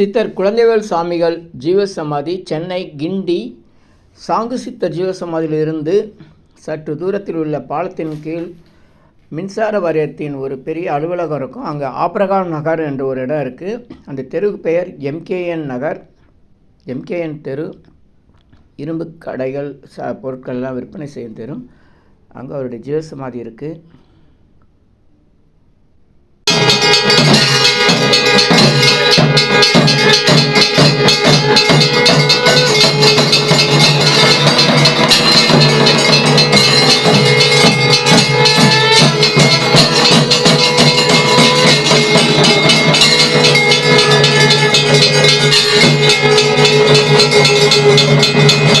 சித்தர் குழந்தைவேல் சாமிகள் ஜீவசமாதி சென்னை கிண்டி சாங்கு சித்தர் ஜீவசமாதியிலிருந்து சற்று தூரத்தில் உள்ள பாலத்தின் கீழ் மின்சார வாரியத்தின் ஒரு பெரிய அலுவலகம் இருக்கும். அங்கே ஆப்ரகாம் நகர் என்ற ஒரு இடம் இருக்குது அந்த தெருவுக்கு பெயர் எம்கேஎன் நகர். எம்கேஎன் தெரு. இரும்பு கடைகள் ச பொருட்கள்லாம் விற்பனை செய்யும் தெரு. அங்கே அவருடைய ஜீவசமாதி இருக்குது Thank